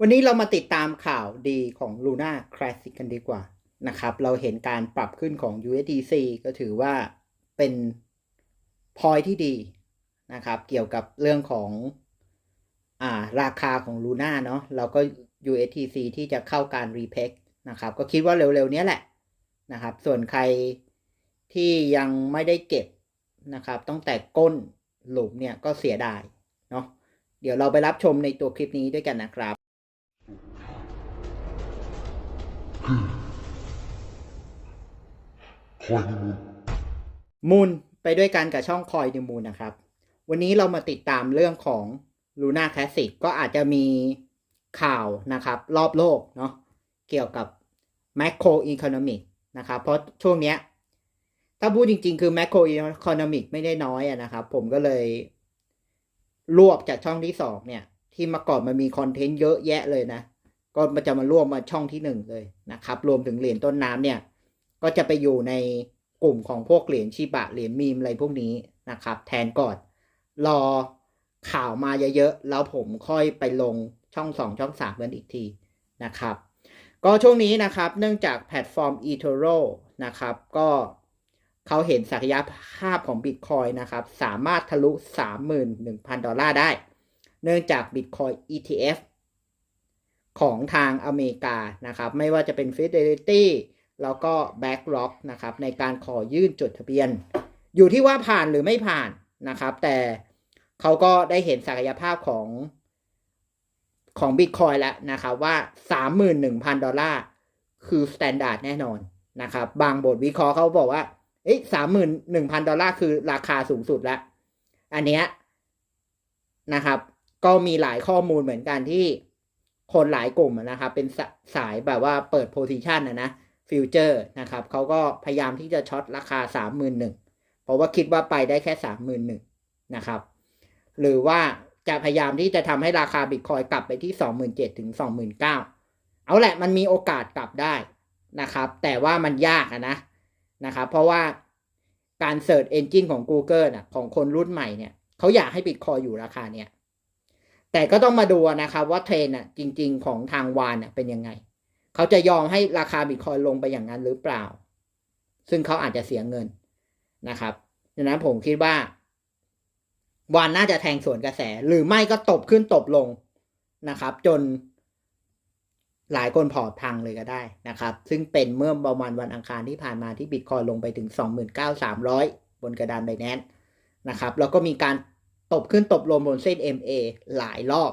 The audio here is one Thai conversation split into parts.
วันนี้เรามาติดตามข่าวดีของ Luna Classic กันดีกว่านะครับ เราเห็นการปรับขึ้นของ USDC ก็ถือว่าเป็นพอยที่ดีนะครับ เกี่ยวกับเรื่องของอ่าราคาของ Luna เนาะเราก็ USDC ที่จะเข้าการ repeg นะครับ ก็คิดว่าเร็วๆนี้แหละนะครับ ส่วนใครที่ยังไม่ได้เก็บนะครับ ตั้งแต่ก้นหลุมเนี่ยก็เสียดายเนาะเดี๋ยวเราไปรับชมในตัวคลิปนี้ด้วยกันนะครับ คอยมูลมูลไปด้วยกันกับช่องคอยดิมูลนะครับ วันนี้เรามาติดตามเรื่องของ Luna Classic ก็อาจจะมีข่าวนะครับ รอบโลกเนาะเกี่ยวกับ Macro Economic นะครับ เพราะช่วงเนี้ยถ้าพูดจริง ๆ คือ Macro Economic ไม่ได้น้อยอะนะครับ ผมก็เลยรวบจากช่องที่สองเนี่ย ที่มาก่อนมันมีคอนเทนต์เยอะแยะเลยนะ ก็มันจะมารวมมาช่องที่หนึ่งเลยนะครับ รวมถึงเหรียญต้นน้ำเนี่ย ก็จะไปอยู่ในกลุ่มของพวกเหรียญชิบะเหรียญมีมอะไรพวกนี้นะครับ แทนก่อนรอข่าวมาเยอะๆแล้วผมค่อยไปลงช่องสองช่องสามกันอีกทีนะครับ ก็ช่วงนี้นะครับเนื่องจากแพลตฟอร์ม eToro นะครับ ก็เขาเห็นศักยภาพของ Bitcoin นะครับ สามารถทะลุ 31,000 ดอลลาร์ได้ เนื่องจาก Bitcoin ETF ของทางอเมริกานะครับ ไม่ว่าจะเป็น Fidelity แล้วก็ BlackRock นะครับในการขอยื่นจดทะเบียน อยู่ที่ว่าผ่านหรือไม่ผ่านนะครับ แต่เขาก็ได้เห็นศักยภาพของของ Bitcoin แล้วนะครับว่า 31,000 ดอลลาร์คือ standard แน่นอนนะครับ บางบทวิเคราะห์เขาบอกว่าเอ๊ะ31,000ดอลลาร์คือราคาสูงสุดแล้ว อันเนี้ยนะครับ ก็มีหลายข้อมูลเหมือนกันที่คนหลายกลุ่มนะครับ เป็นสสายแบบว่าเปิดโพซิชันนะนะ ฟิวเจอร์นะครับเขาก็พยายามที่จะช็อตราคา 31,000เพราะว่าคิดว่าไปได้แค่ 31,000นะครับ หรือว่าจะพยายามที่จะทำให้ราคาบิตคอยกลับไปที่ 27,000ถึง29,000 เอาแหละมันมีโอกาสกลับได้นะครับ แต่ว่ามันยากนะนะครับ เพราะว่าการเสิร์ชเอนจินของ Google นะของคนรุ่นใหม่เนี่ยเขาอยากให้บิตคอยอยู่ราคาเนี่ยแต่ก็ต้องมาดูนะครับว่าเทรนอะจริง ๆ ของทางวานเป็นยังไง เขาจะยอมให้ราคาบิตคอยลงไปอย่างนั้นหรือเปล่า ซึ่งเขาอาจจะเสียเงินนะครับดังนั้นผมคิดว่าวานน่าจะแทงสวนกระแส หรือไม่ก็ตบขึ้นตบลงนะครับ จนหลายคนพอร์ตพังเลยก็ได้นะครับ ซึ่งเป็นเมื่อประมาณวันอังคารที่ผ่านมาที่บิตคอยลงไปถึง 29,300 บนกระดานไบแนนนะครับ แล้วก็มีการตบขึ้นตบลงบนเส้น MA หลายรอบ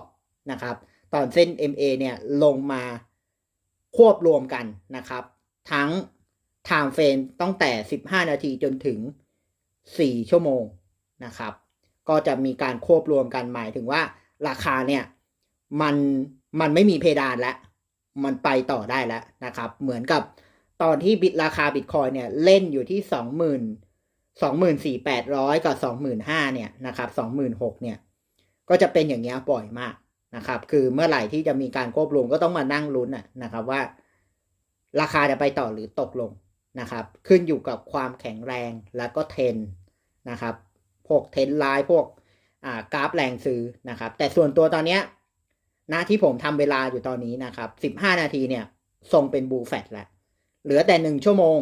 นะครับ ตอนเส้น MA เนี่ยลงมา ควบรวมกันนะครับ ทั้ง time frame ตั้งแต่ 15 นาทีจนถึง 4 ชั่วโมงนะครับ ก็จะมีการควบรวมกันหมายถึงว่าราคาเนี่ยมันมันไม่มีเพดานแล้ว มันไปต่อได้แล้วนะครับ เหมือนกับตอนที่บิตราคาบิตคอยเนี่ยเล่นอยู่ที่สองหมื่นสองหมื่นสี่แปดร้อยกับสองหมื่นห้าเนี่ยนะครับสองหมื่นหกเนี่ยก็จะเป็นอย่างเงี้ยบ่อยมาก นะครับ คือเมื่อไหร่ที่จะมีการควบรวมก็ต้องมานั่งลุ้นนะครับว่า ราคาจะไปต่อหรือตกลงนะครับ ขึ้นอยู่กับความแข็งแรงแล้วก็เทนนะครับ พวกเทนไลน์พวกกราฟแรงซื้อนะครับ แต่ส่วนตัวตอนเนี้ยนะที่ผมทำเวลาอยู่ตอนนี้นะครับสิบห้านาทีเนี่ยทรงเป็นบูแฟตแล้ว เหลือแต่หนึ่งชั่วโมง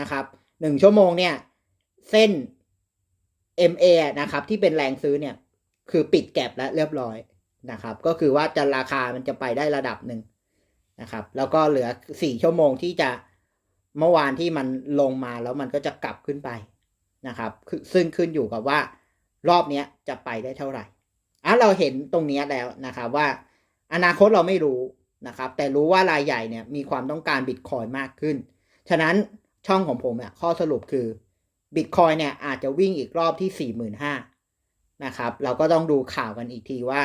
นะครับหนึ่งชั่วโมงเนี่ย เส้น MA นะครับ ที่เป็นแรงซื้อเนี่ย คือปิดแก็บแล้วเรียบร้อย นะครับ ก็คือว่าจะราคามันจะไปได้ระดับหนึ่งนะครับ แล้วก็เหลือสี่ชั่วโมงที่จะเมื่อวานที่มันลงมาแล้วมันก็จะกลับขึ้นไปนะครับคือซึ่งขึ้นอยู่กับว่ารอบนี้จะไปได้เท่าไหร่อะเราเห็นตรงนี้แล้วนะครับว่า อนาคตเราไม่รู้นะครับ แต่รู้ว่ารายใหญ่เนี่ยมีความต้องการบิตคอยมากขึ้น ฉะนั้นช่องของผมเนี่ยข้อสรุปคือบิตคอยเนี่ยอาจจะวิ่งอีกรอบที่สี่หมื่นห้านะครับ เราก็ต้องดูข่าวกันอีกทีว่า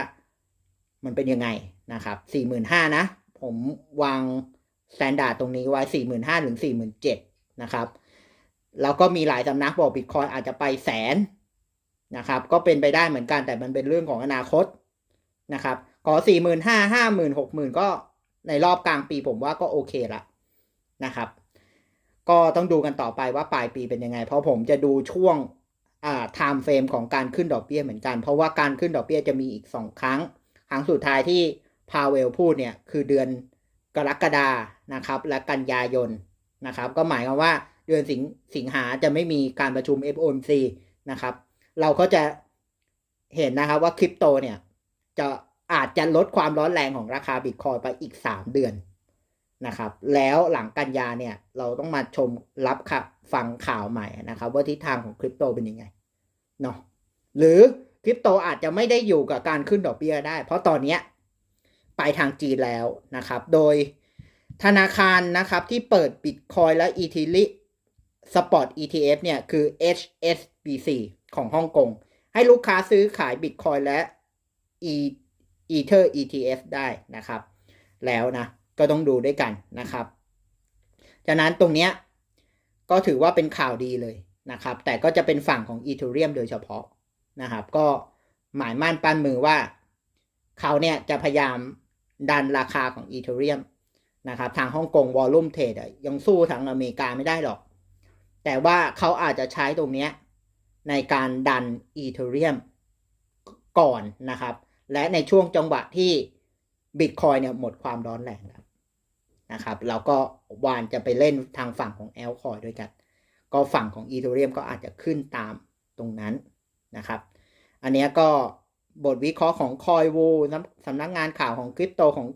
มันเป็นยังไงนะครับสี่หมื่นห้านะ ผมวางสแตนดาร์ดตรงนี้ไว้สี่หมื่นห้าถึงสี่หมื่นเจ็ดนะครับ แล้วก็มีหลายสำนักบอกบิตคอยอาจจะไปแสนนะครับ ก็เป็นไปได้เหมือนกันแต่มันเป็นเรื่องของอนาคตนะครับขอสี่หมื่นห้าห้าหมื่นหกหมื่นก็ในรอบกลางปีผมว่าก็โอเคละนะครับ ก็ต้องดูกันต่อไปว่าปลายปีเป็นยังไง เพราะผมจะดูช่วงอ่า time frame ของการขึ้นดอกเบี้ยเหมือนกัน เพราะว่าการขึ้นดอกเบี้ยจะมีอีกสองครั้ง ครั้งสุดท้ายที่พาเวลพูดเนี่ยคือเดือนกรกฎานะครับ และกันยายนนะครับ ก็หมายความว่าเดือนสิงสงหาจะไม่มีการประชุม FOMC นะครับ เราก็จะเห็นนะครับว่าคริปโตเนี่ย จะอาจจะลดความร้อนแรงของราคาบิตคอยไปอีก 3 เดือนนะครับ แล้วหลังกันยาเนี่ย เราต้องมาชมรับข่าวฟังข่าวใหม่นะครับ ว่าทิศทางของคริปโตเป็นยังไงเนาะหรือ คริปโตอาจจะไม่ได้อยู่กับการขึ้นดอกเบี้ยได้ เพราะตอนนี้ไปทางจีนแล้วนะครับ โดยธนาคารนะครับที่เปิดบิตคอยและอีทีลิสปอร์ต ETF เนี่ยคือ HSBC ของฮ่องกง ให้ลูกค้าซื้อขายบิตคอยและ e Ether ETF ได้นะครับ แล้วนะ ก็ต้องดูด้วยกันนะครับ จากนั้นตรงเนี้ยก็ถือว่าเป็นข่าวดีเลยนะครับ แต่ก็จะเป็นฝั่งของ Ethereum โดยเฉพาะ นะครับ ก็หมายมั่นปั้นมือว่าเขาเนี่ยจะพยายามดันราคาของ Ethereum นะครับ ทางฮ่องกงวอลลุ่มเทรดยังสู้ทางอเมริกาไม่ได้หรอก แต่ว่าเขาอาจจะใช้ตรงนี้ในการดัน Ethereum ก่อนนะครับ และในช่วงจังหวะที่บิตคอยเนี่ยหมดความร้อนแรงแล้วนะครับ เราก็วานจะไปเล่นทางฝั่งของแอลคอยด้วยกัน ก็ฝั่งของอี h เรียมก็อาจจะขึ้นตามตรงนั้น นะครับ อันเนี้ยก็บทวิเคราะห์ของคอยวูสำนักงานข่าวของคริปโตของ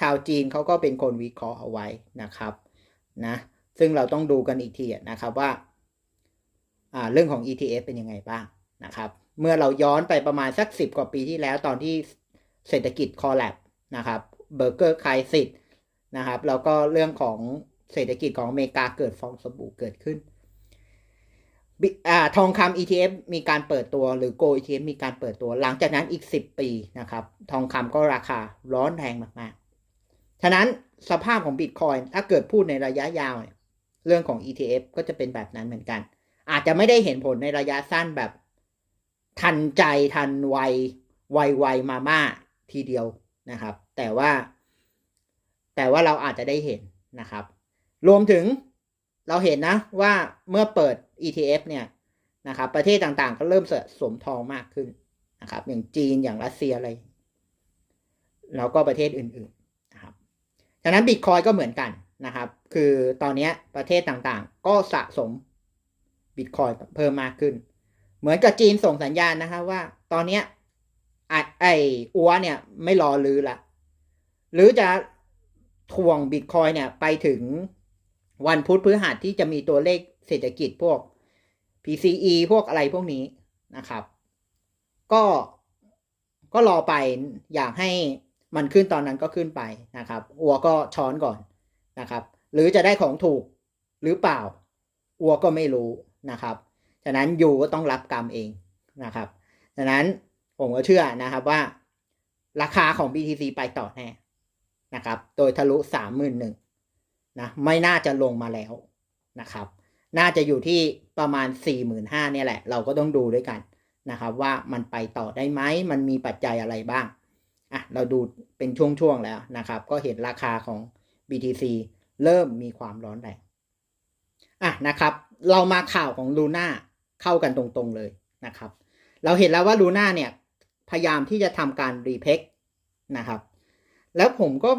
ชาวจีนเขาก็เป็นคนวิเคราะห์เอาไว้นะครับนะซึ่งเราต้องดูกันอีกทีนะครับว่าาเรื่องของ ETF เป็นยังไงบ้างนะครับ เมื่อเราย้อนไปประมาณสักสิบกว่าปีที่แล้วตอนที่เศรษฐกิจคอลแลบนะครับเบอร์เกอร์ไคสิตนะครับแล้วก็เรื่องของเศรษฐกิจของอเมริกาเกิดฟองสบู่เกิดขึ้น อทองคำ ETF มีการเปิดตัวหรือ Go ETF มีการเปิดตัว หลังจากนั้นอีก 10 ปีนะครับ ทองคำก็ราคาร้อนแรงมากๆ ฉะนั้นสภาพของบิตคอยถ้าเกิดพูดในระยะยาวเนี่ยเรื่องของ ETF ก็จะเป็นแบบนั้นเหมือนกัน อาจจะไม่ได้เห็นผลในระยะสั้นแบบ ทันใจทันไวไวไวมาม่าทีเดียวนะครับ แต่ว่า แต่ว่าเราอาจจะได้เห็นนะครับ รวมถึงเราเห็นนะว่าเมื่อเปิด ETF เนี่ยนะครับประเทศต่างๆ ก็เริ่มสะสมทองมากขึ้นนะครับอย่างจีนอย่างรัสเซียอะไร แล้วก็ประเทศอื่นๆนะครับฉะนั้นบิตคอยก็เหมือนกันนะครับ คือตอนนี้ประเทศต่างๆ ก็สะสมบิตคอยเพิ่มมากขึ้น เหมือนกับจีนส่งสัญญาณนะครับว่าตอนนี้ไอ้อัวเนี่ยไม่รอลือละหรือจะทวงบิตคอยเนี่ยไปถึงวันพุธพฤหัสที่จะมีตัวเลขเศรษฐกิจพวก PCE พวกอะไรพวกนี้นะครับ ก็ก็รอไปอยากให้มันขึ้นตอนนั้นก็ขึ้นไปนะครับอัวก็ช้อนก่อนนะครับ หรือจะได้ของถูกหรือเปล่าอัวก็ไม่รู้นะครับ ฉะนั้นยูก็ต้องรับกรรมเองนะครับ ฉะนั้นผมก็เชื่อนะครับว่า ราคาของ BTC ไปต่อแน่นะครับ โดยทะลุสามหมื่นหนึ่งนะไม่น่าจะลงมาแล้วนะครับ น่าจะอยู่ที่ประมาณสี่หมื่นห้าเนี่ยแหละ เราก็ต้องดูด้วยกันนะครับว่ามันไปต่อได้ไหม มันมีปัจจัยอะไรบ้าง อะ เราดูเป็นช่วง ๆ แล้วนะครับ ก็เห็นราคาของ BTC เริ่มมีความร้อนแรง อะนะครับ เรามาข่าวของลูน่าเข้ากันตรงๆเลยนะครับ เราเห็นแล้วว่าลูน่าเนี่ย พยายามที่จะทำการรีเพคนะครับ แล้วผมก็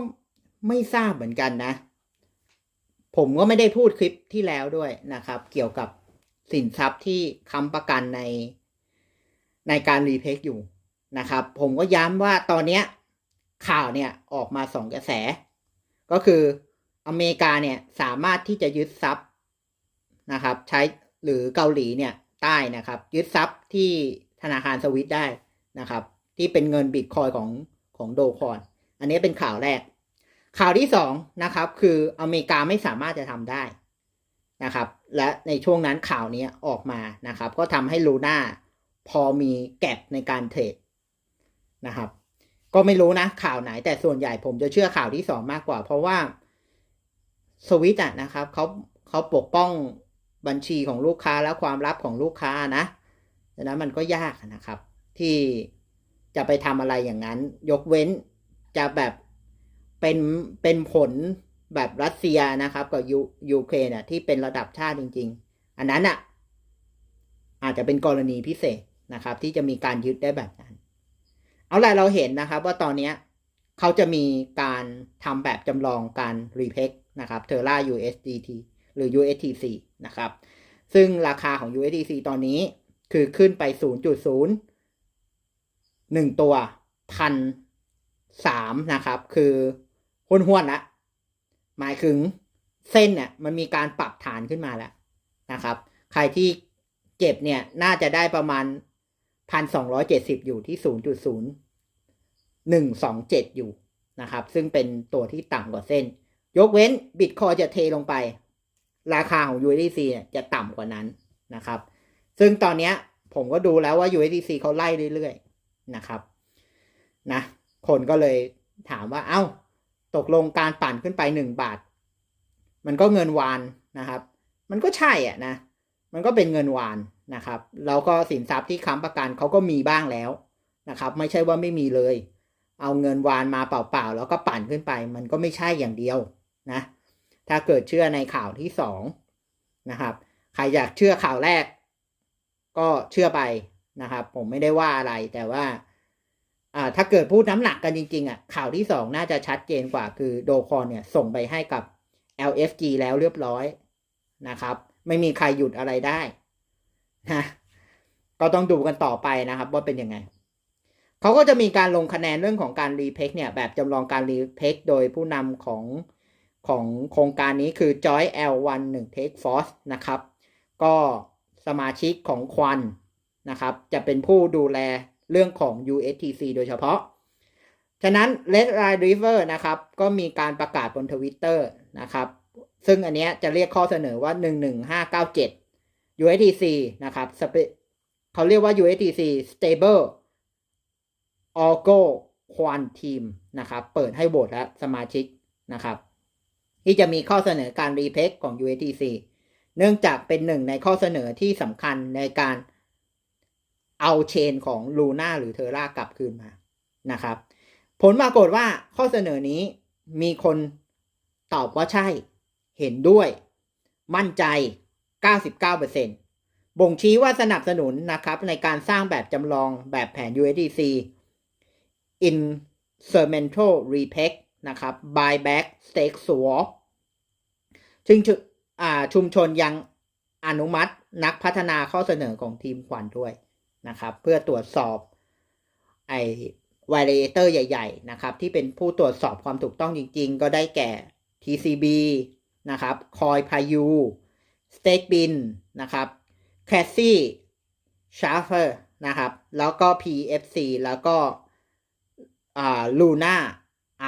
ไม่ทราบเหมือนกันนะ ผมก็ไม่ได้พูดคลิปที่แล้วด้วยนะครับ เกี่ยวกับสินทรัพย์ที่ค้ำประกันในในการรีเพคอยู่นะครับ ผมก็ย้ำว่าตอนนี้ข่าวเนี่ยออกมาสองกระแส ก็คืออเมริกาเนี่ยสามารถที่จะยึดทรัพย์นะครับ ใช้หรือเกาหลีเนี่ยใต้นะครับ ยึดทรัพย์ที่ธนาคารสวิตได้นะครับ ที่เป็นเงินบิตคอยของของโดคอน อันนี้เป็นข่าวแรก ข่าวที่สองนะครับ คืออเมริกาไม่สามารถจะทำได้นะครับ และในช่วงนั้นข่าวนี้ออกมานะครับ ก็ทำให้ลูน่าพอมีแก็บในการเทรดนะครับ ก็ไม่รู้นะข่าวไหน แต่ส่วนใหญ่ผมจะเชื่อข่าวที่สองมากกว่า เพราะว่าสวิตอะนะครับเขาเขาปกป้องบัญชีของลูกค้าและความลับของลูกค้านะดังนั้นมันก็ยากนะครับ ที่จะไปทำอะไรอย่างนั้น ยกเว้นจะแบบ เป็นเป็นผลแบบรัสเซียนะครับ กับยูยูเครนอะที่เป็นระดับชาติจริง ๆ อันนั้นอะอาจจะเป็นกรณีพิเศษนะครับ ที่จะมีการยึดได้แบบนั้น เอาละเราเห็นนะครับ ว่าตอนนี้เขาจะมีการทำแบบจำลองการรีเพกนะครับเทอร่า USDT หรือ USTC นะครับ ซึ่งราคาของ USDC ตอนนี้คือขึ้นไป 0.0 1 ตัวพันสามนะครับ คือ ห้วนห้วนๆละหมายถึงเส้นเนี่ยมันมีการปรับฐานขึ้นมาแล้วนะครับ ใครที่เก็บเนี่ยน่าจะได้ประมาณพันสองร้อยเจ็ดสิบอยู่ที่ศูนย์จุดศูนย์หนึ่งสองเจ็ดอยู่นะครับ ซึ่งเป็นตัวที่ต่ำกว่าเส้น ยกเว้นบิตคอยจะเทลงไป ราคาของ USDC จะต่ำกว่านั้นนะครับ ซึ่งตอนนี้ผมก็ดูแล้วว่า USDC เขาไล่เรื่อยๆนะครับ นะ คนก็เลยถามว่าเอ้า ตกลงการปั่นขึ้นไปหนึ่งบาท มันก็เงินวานนะครับ มันก็ใช่อะนะ มันก็เป็นเงินวานนะครับ แล้วก็สินทรัพย์ที่ค้ำประกันเขาก็มีบ้างแล้วนะครับ ไม่ใช่ว่าไม่มีเลย เอาเงินวานมาเปล่าๆแล้วก็ปั่นขึ้นไป มันก็ไม่ใช่อย่างเดียวนะ ถ้าเกิดเชื่อในข่าวที่สองนะครับ ใครอยากเชื่อข่าวแรก ก็เชื่อไปนะครับ ผมไม่ได้ว่าอะไรแต่ว่า อ่าถ้าเกิดพูดน้ำหนักกันจริงๆอะข่าวที่สองน่าจะชัดเจนกว่าคือโดคอนเนี่ยส่งไปให้กับ LFG แล้วเรียบร้อยนะครับ ไม่มีใครหยุดอะไรได้นะก็ต้องดูกันต่อไปนะครับ ว่าเป็นยังไงเขาก็จะมีการลงคะแนนเรื่องของการรีเพกเนี่ย แบบจำลองการรีเพกโดยผู้นำของของโครงการนี้คือ Joy L1 1 Take Force นะครับ ก็สมาชิกของควันนะครับ จะเป็นผู้ดูแล เรื่องของ USTC โดยเฉพาะ ฉะนั้น Red Line River นะครับ ก็มีการประกาศบนทวิตเตอร์นะครับ ซึ่งอันเนี้ยจะเรียกข้อเสนอว่า 11597 USDC นะครับเขาเรียกว่า USDC Stable Algo Quant Team นะครับ เปิดให้โหวตและสมาชิกนะครับ ที่จะมีข้อเสนอการรีเพกของ USDC เนื่องจากเป็นหนึ่งในข้อเสนอที่สำคัญในการ เอาเชนของ Luna หรือ Terra กลับคืนมานะครับ ผลปรากฏว่าข้อเสนอนี้มีคนตอบว่าใช่เห็นด้วย มั่นใจ 99%บ่งชี้ว่าสนับสนุนนะครับในการสร้างแบบจำลองแบบแผน USDC Instrumental Repeg นะครับ Buyback Stake Swap ซึ่งชุอ่าชุมชนยังอนุมัตินักพัฒนาข้อเสนอของทีมขวัญด้วย นะครับ เพื่อตรวจสอบไอ validator ใหญ่ ๆ นะครับ ที่เป็นผู้ตรวจสอบความถูกต้องจริง ๆ ก็ได้แก่ TCB นะครับ Coin Payu Stakebin นะครับ c a s s i s h a f f e r นะครับ แล้วก็ PFC แล้วก็อ่า Luna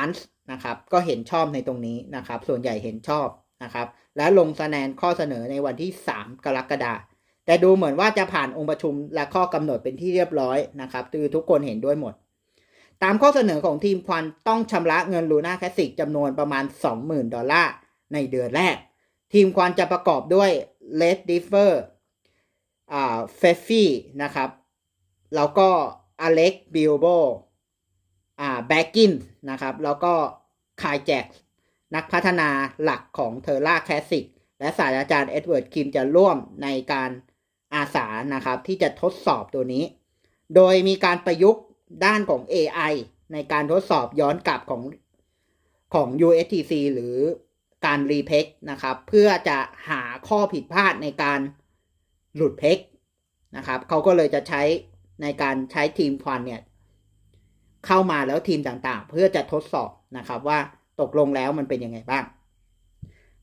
a n s นะครับ ก็เห็นชอบในตรงนี้นะครับ ส่วนใหญ่เห็นชอบนะครับ และลงคะแนนข้อเสนอในวันที่ 3 กรกฎาคม แต่ดูเหมือนว่าจะผ่านองค์ประชุมและข้อกำหนดเป็นที่เรียบร้อยนะครับคือทุกคนเห็นด้วยหมด ตามข้อเสนอของทีมควันต้องชำระเงินลูน่าแคสสิกจำนวนประมาณ 20,000 ดอลลาร์ในเดือนแรก ทีมควันจะประกอบด้วย Red Differ อ่าเฟฟฟี่นะครับ แล้วก็อเล็กบิลโบอ่าแบ็กกินนะครับ แล้วก็คายแจ็กนักพัฒนาหลักของเทอร่าแคสสิกและศาสตราจารย์เอ็ดเวิร์ดคิมจะร่วมในการ อาสานะครับที่จะทดสอบตัวนี้ โดยมีการประยุกต์ด้านของ AI ในการทดสอบย้อนกลับของของ USTC หรือการรีเพกนะครับ เพื่อจะหาข้อผิดพลาดในการหลุดเพกนะครับเขาก็เลยจะใช้ในการใช้ทีมควันเนี่ย เข้ามาแล้วทีมต่างๆ เพื่อจะทดสอบนะครับ ว่าตกลงแล้วมันเป็นยังไงบ้าง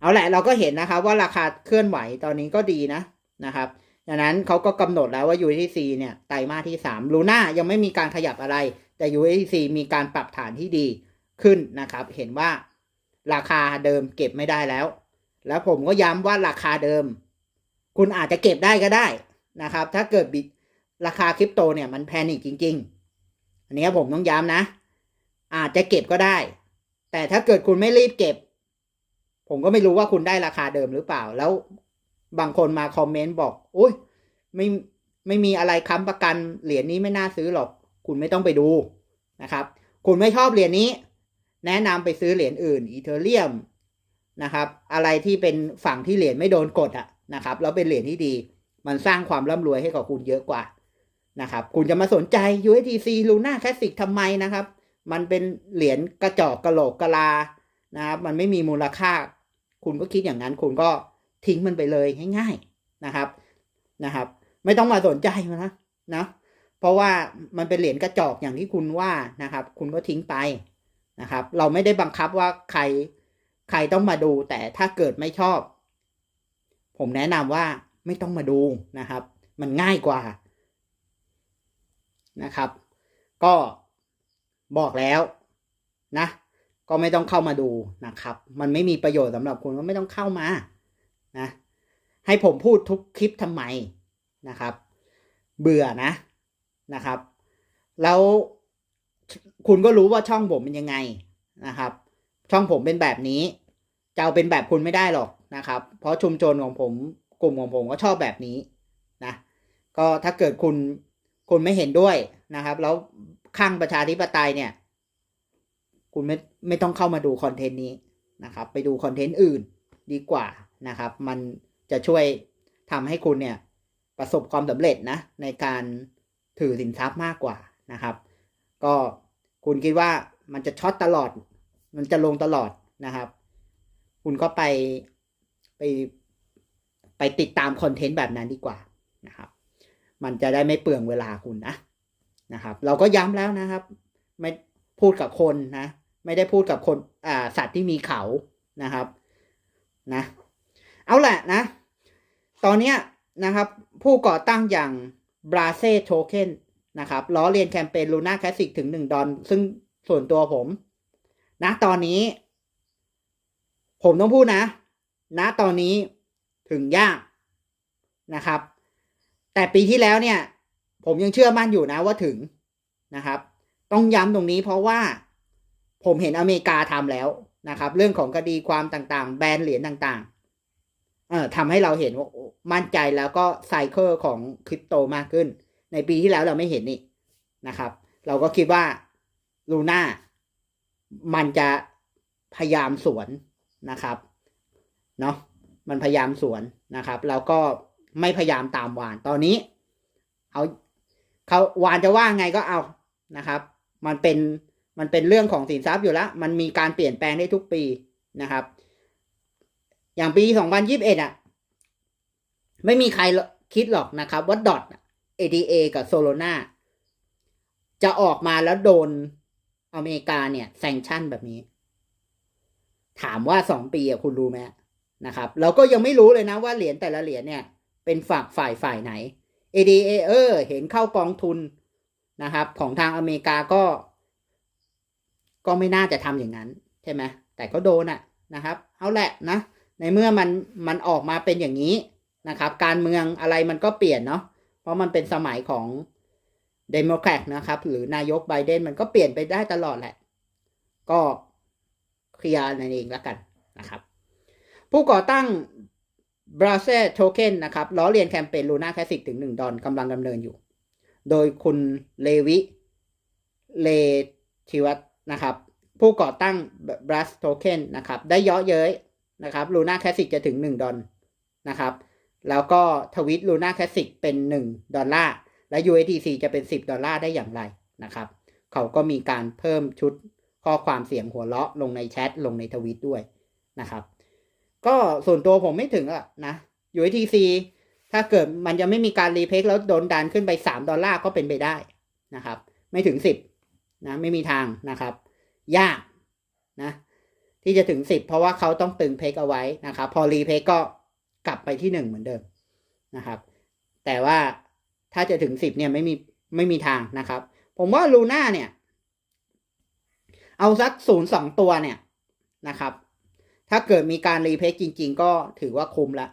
เอาแหละเราก็เห็นนะครับว่าราคาเคลื่อนไหวตอนนี้ก็ดีนะนะครับ ดังนั้นเขาก็กำหนดแล้วว่า USDC เนี่ยไตรมาสที่3ลูน่ายังไม่มีการขยับอะไร แต่ USDC มีการปรับฐานที่ดีขึ้นนะครับ เห็นว่าราคาเดิมเก็บไม่ได้แล้ว แล้วผมก็ย้ำว่าราคาเดิม คุณอาจจะเก็บได้ก็ได้นะครับ ถ้าเกิดบิราคาคริปโตเนี่ยมันแพนิคจริง ๆ อันนี้ผมต้องย้ำนะ อาจจะเก็บก็ได้ แต่ถ้าเกิดคุณไม่รีบเก็บ ผมก็ไม่รู้ว่าคุณได้ราคาเดิมหรือเปล่า แล้ว บางคนมาคอมเมนต์บอกอุ้ยไม่ไม่มีอะไรค้ำประกันเหรียญนี้ไม่น่าซื้อหรอก คุณไม่ต้องไปดูนะครับ คุณไม่ชอบเหรียญนี้ แนะนำไปซื้อเหรียญอื่นอีเทเรียมนะครับ อะไรที่เป็นฝั่งที่เหรียญไม่โดนกดอะนะครับ แล้วเป็นเหรียญที่ดี มันสร้างความร่ำรวยให้กับคุณเยอะกว่านะครับ คุณจะมาสนใจ USDC Luna Classic ทำไมนะครับ มันเป็นเหรียญกระจอกกระโหลกกะลานะครับ มันไม่มีมูลค่า คุณก็คิดอย่างนั้นคุณก็ ทิ้งมันไปเลยง่าย ๆนะครับนะครับ ไม่ต้องมาสนใจมันนะนะเพราะว่ามันเป็นเหรียญกระจอกอย่างที่คุณว่านะครับ คุณก็ทิ้งไปนะครับ เราไม่ได้บังคับว่าใครใครต้องมาดูแต่ถ้าเกิดไม่ชอบ ผมแนะนำว่าไม่ต้องมาดูนะครับ มันง่ายกว่านะครับ ก็บอกแล้วนะ ก็ไม่ต้องเข้ามาดูนะครับ มันไม่มีประโยชน์สำหรับคุณก็ไม่ต้องเข้ามา นะ ให้ผมพูดทุกคลิปทำไมนะครับ เบื่อนะนะครับ แล้วคุณก็รู้ว่าช่องผมเป็นยังไงนะครับ ช่องผมเป็นแบบนี้จะเอาเป็นแบบคุณไม่ได้หรอกนะครับ เพราะชุมชนของผมกลุ่มของผมก็ชอบแบบนี้นะก็ถ้าเกิดคุณคุณไม่เห็นด้วยนะครับ แล้วข้างประชาธิปไตยเนี่ย คุณไม่ไม่ต้องเข้ามาดูคอนเทนต์นี้นะครับ ไปดูคอนเทนต์อื่นดีกว่า นะครับ มันจะช่วยทำให้คุณเนี่ยประสบความสำเร็จนะในการถือสินทรัพย์มากกว่านะครับ ก็คุณคิดว่ามันจะช็อตตลอด มันจะลงตลอดนะครับ คุณก็ไปไปไปติดตามคอนเทนต์แบบนั้นดีกว่านะครับ มันจะได้ไม่เปลืองเวลาคุณนะนะครับ เราก็ย้ำแล้วนะครับ ไม่พูดกับคนนะ ไม่ได้พูดกับคนอ่าสัตว์ที่มีเขานะครับ นะ เอาแหละนะ ตอนนี้นะครับ ผู้ก่อตั้งอย่างบราเซ่โทเค็นนะครับล้อเลียนแคมเปญลูน่าแคสสิกถึงหนึ่งดอลซึ่งส่วนตัวผม นะตอนนี้ ผมต้องพูดนะณตอนนี้ถึงยากนะครับ แต่ปีที่แล้วเนี่ย ผมยังเชื่อมั่นอยู่นะว่าถึงนะครับ ต้องย้ำตรงนี้เพราะว่าผมเห็นอเมริกาทำแล้วนะครับ เรื่องของคดีความต่างๆ แบนเหรียญต่างๆ เอ่อทำให้เราเห็นว่ามั่นใจแล้วก็ไซเคิลของคริปโตมากขึ้น ในปีที่แล้วเราไม่เห็นนี่นะครับ เราก็คิดว่าลูน่ามันจะพยายามสวนนะครับเนาะมันพยายามสวนนะครับ แล้วก็ไม่พยายามตามวานตอนนี้ เอาเขาวานจะว่าไงก็เอานะครับ มันเป็นมันเป็นเรื่องของสินทรัพย์อยู่แล้ว มันมีการเปลี่ยนแปลงได้ทุกปีนะครับ อย่างปีสองพันยิบเอ็ดอะ ไม่มีใครคิดหรอกนะครับว่าดอท ADA กับโซโลนาจะออกมาแล้วโดนอเมริกาเนี่ยแซงชั่นแบบนี้ ถามว่าสองปีอะคุณรู้ไหมนะครับ เราก็ยังไม่รู้เลยนะว่าเหรียญแต่ละเหรียญเนี่ย เป็นฝากฝ่ายฝ่ายไหน ADA เออเห็นเข้ากองทุนนะครับ ของทางอเมริกาก็ ก็ไม่น่าจะทำอย่างนั้น ใช่ไหมแต่ก็โดนอะนะครับ เอาแหละนะ ในเมื่อมันมันออกมาเป็นอย่างนี้นะครับ การเมืองอะไรมันก็เปลี่ยนเนาะเพราะมันเป็นสมัยของเดโมแครตนะครับ หรือนายกไบเดนมันก็เปลี่ยนไปได้ตลอดแหละ ก็เคลียร์นั่นเองแล้วกันนะครับ ผู้ก่อตั้ง b r a z e Token นะครับล้อเลียนแคมเปญลูน่าแคสิกถึง 1 ดอลกำลังดำเนินอยู่ โดยคุณเลวิเลทิวัตนะครับ ผู้ก่อตั้ง b r a z Token นะครับ ได้เยาะเย้ย นะครับลูน่าแคสิกจะถึง 1 ดอลนะครับ แล้วก็ทวิตลูน่าแคสิกเป็น 1 ดอลลาร์ และ USDC จะเป็น 10 ดอลลาร์ได้อย่างไรนะครับ เขาก็มีการเพิ่มชุดข้อความเสียงหัวเราะลงในแชทลงในทวิตด้วยนะครับ ก็ส่วนตัวผมไม่ถึงอะนะ USDC ถ้าเกิดมันจะไม่มีการรีเพกแล้วโดนดันขึ้นไป 3 ดอลลาร์ก็เป็นไปได้นะครับ ไม่ถึง 10นะไม่มีทางนะครับ ยากนะ ที่จะถึง 10 เพราะว่าเขาต้องตึงเพกเอาไว้นะครับ พอรีเพกก็กลับไปที่ 1 เหมือนเดิมนะครับ แต่ว่าถ้าจะถึง 10 เนี่ยไม่มีไม่มีทางนะครับ ผมว่าลูน่าเนี่ย เอาสักศูนย์สองตัวเนี่ยนะครับ ถ้าเกิดมีการรีเพคจริง ๆ ก็ถือว่าคุ้มละ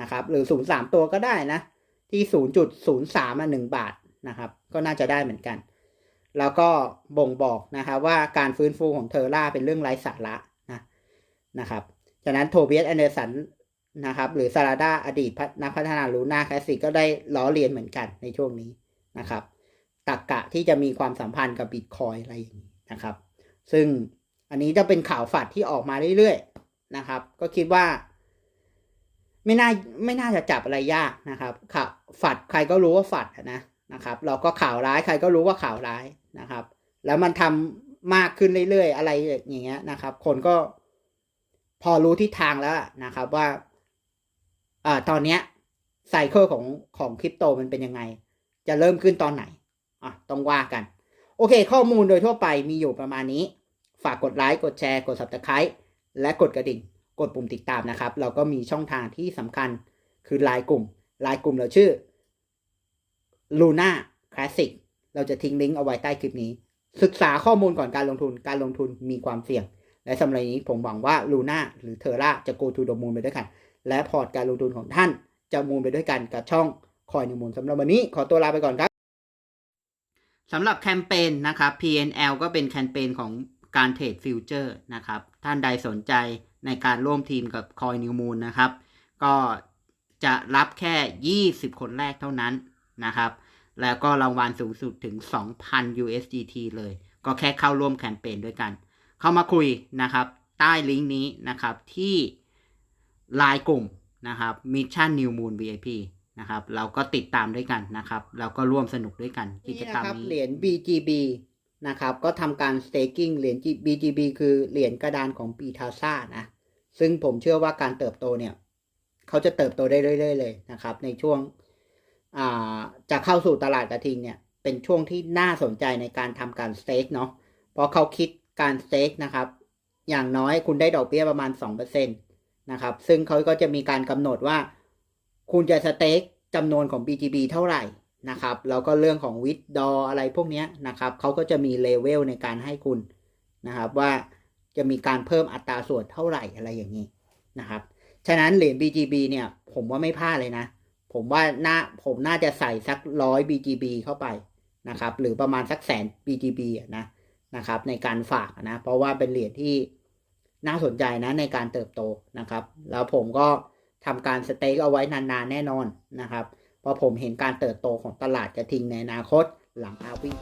นะครับ หรือศูนย์สามตัวก็ได้นะ ที่ศูนย์จุดศูนย์สามหนึ่งบาทนะครับ ก็น่าจะได้เหมือนกันแล้วก็บ่งบอกนะครับว่าการฟื้นฟูของเทอร่าเป็นเรื่องไร้สาระ นะครับฉะนั้นโทเบียสแอนเดอร์สันนะครับหรือซาราดาอดีตนักพัฒนาลูน่าคลาสสิกก็ได้ล้อเลียนเหมือนกันในช่วงนี้นะครับตักกะที่จะมีความสัมพันธ์กับบิตคอยอะไรอย่างนี้นะครับ ซึ่งอันนี้จะเป็นข่าวฝัดที่ออกมาเรื่อยๆนะครับ ก็คิดว่า ไม่น่าไม่น่าจะจับอะไรยากนะครับข่าวฝัดใครก็รู้ว่าฝัดนะนะครับ เราก็ข่าวร้ายใครก็รู้ว่าข่าวร้ายนะครับ แล้วมันทมากขึ้นเรื่อยๆ อะไรอย่างเงี้ยนะครับ คนก็ พอรู้ทิศทางแล้วนะครับว่าอตอนเนี้ยไซเคิลของของคริปโตมันเป็นยังไง จะเริ่มขึ้นตอนไหนอะต้องว่ากัน โอเค ข้อมูลโดยทั่วไปมีอยู่ประมาณนี้ ฝากกดไลค์ กดแชร์ กด subscribe และกดกระดิ่ง กดปุ่มติดตามนะครับ เราก็มีช่องทางที่สำคัญคือไลน์กลุ่มไลน์กลุ่มเราชื่อ Luna Classic เราจะทิ้งลิงก์เอาไว้ใต้คลิปนี้ ศึกษาข้อมูลก่อนการลงทุน การลงทุนมีความเสี่ยง และสำหรับนี้ผมหวังว่า Luna หรือ Terra จะ go to the moon ไปด้วยกัน และพอร์ตการลงทุนของท่านจะมูนไปด้วยกันกับช่องคอยนิมูลสำหรับวันนี้ขอตัวลาไปก่อนครับสำหรับแคมเปญนะครับ PNL ก็เป็นแคมเปญของการเทรดฟิวเจอร์นะครับ ท่านใดสนใจในการร่วมทีมกับ Coin New Moon นะครับ ก็จะรับแค่ 20 คนแรกเท่านั้นนะครับ แล้วก็รางวัลสูงสุดถึง 2,000 USDT เลย ก็แค่เข้าร่วมแคมเปญด้วยกัน เข้ามาคุยนะครับ ใต้ลิงก์นี้นะครับที่ไลน์กลุ่มนะครับ Mission New Moon VIP นะครับเราก็ติดตามด้วยกันนะครับ เราก็ร่วมสนุกด้วยกันกิจกรรมนี้เหรียญ BGB นะครับ ก็ทำการ staking เหรียญ BGB คือเหรียญกระดานของปีทาซ่านะซึ่งผมเชื่อว่าการเติบโตเนี่ย เขาจะเติบโตได้เรื่อยๆเลยนะครับ ในช่วงจะเข้าสู่ตลาดกระทิงเนี่ย เป็นช่วงที่น่าสนใจในการทำการสเต็กเนาะเพราะเขาคิด การสเต็กนะครับ อย่างน้อยคุณได้ดอกเบี้ยประมาณ2%นะครับ ซึ่งเขาก็จะมีการกำหนดว่า คุณจะสเต็กจำนวนของ BGB เท่าไหร่นะครับ แล้วก็เรื่องของวิดดออะไรพวกนี้นะครับเขาก็จะมีเลเวลในการให้คุณนะครับว่าจะมีการเพิ่มอัตราส่วนเท่าไหร่อะไรอย่างนี้นะครับ ฉะนั้นเหรียญ BGB เนี่ย ผมว่าไม่พลาดเลยนะ ผมว่าน่าผมน่าจะใส่สักร้อย BGB เข้าไปนะครับ หรือประมาณสักแสน BGB นะ นะครับในการฝากนะ เพราะว่าเป็นเหรียญที่น่าสนใจนะในการเติบโตนะครับ แล้วผมก็ทำการสเต็กเอาไว้นานๆแน่นอนนะครับ เพราะผมเห็นการเติบโตของตลาดกระทิงในอนาคตหลังอาวิ่ง